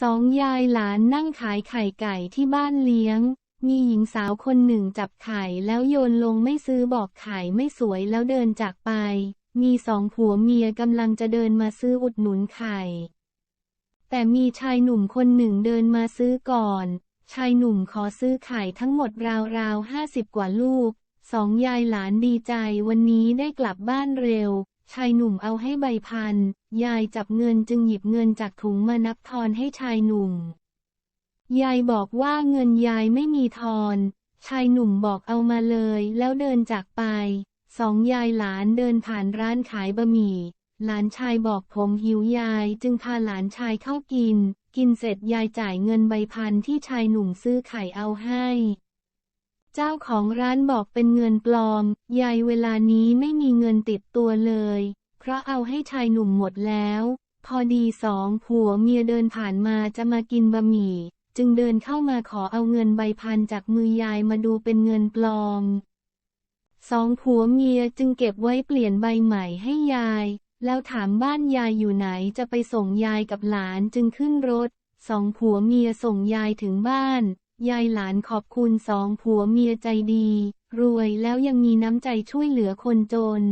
สองยายหลานนั่งขายไข่ไก่ที่บ้านเลี้ยง มีหญิงสาวคนหนึ่งจับไข่แล้วโยนลงไม่ซื้อบอกไข่ไม่สวยแล้วเดินจากไป มีสองผัวเมียกำลังจะเดินมาซื้ออุดหนุนไข่ แต่มีชายหนุ่มคนหนึ่งเดินมาซื้อก่อน ชายหนุ่มขอซื้อไข่ทั้งหมดราวๆห้าสิบกว่าลูก สองยายหลานดีใจวันนี้ได้กลับบ้านเร็ว ชายหนุ่มเอาให้ใบพัน ยายจับเงินจึงหยิบเงินจากถุงมานับทอนให้ชายหนุ่ม ยายบอกว่าเงินยายไม่มีทอน ชายหนุ่มบอกเอามาเลยแล้วเดินจากไป สองยายหลานเดินผ่านร้านขายบะหมี่ หลานชายบอกผมหิวยายจึงพาหลานชายเข้ากิน กินเสร็จยายจ่ายเงินใบพันที่ชายหนุ่มซื้อไข่เอาให้ เจ้าของร้านบอกเป็นเงินปลอม ยายเวลานี้ไม่มีเงินติดตัวเลย เพราะเอาให้ชายหนุ่มหมดแล้ว พอดีสองผัวเมียเดินผ่านมาจะมากินบะหมี่ จึงเดินเข้ามาขอเอาเงินใบพันจากมือยายมาดูเป็นเงินปลอม สองผัวเมียจึงเก็บไว้เปลี่ยนใบใหม่ให้ยาย แล้วถามบ้านยายอยู่ไหนจะไปส่งยายกับหลานจึงขึ้นรถ สองผัวเมียส่งยายถึงบ้าน ยายหลานขอบคุณสองผัวเมียใจดี รวยแล้วยังมีน้ำใจช่วยเหลือคนจน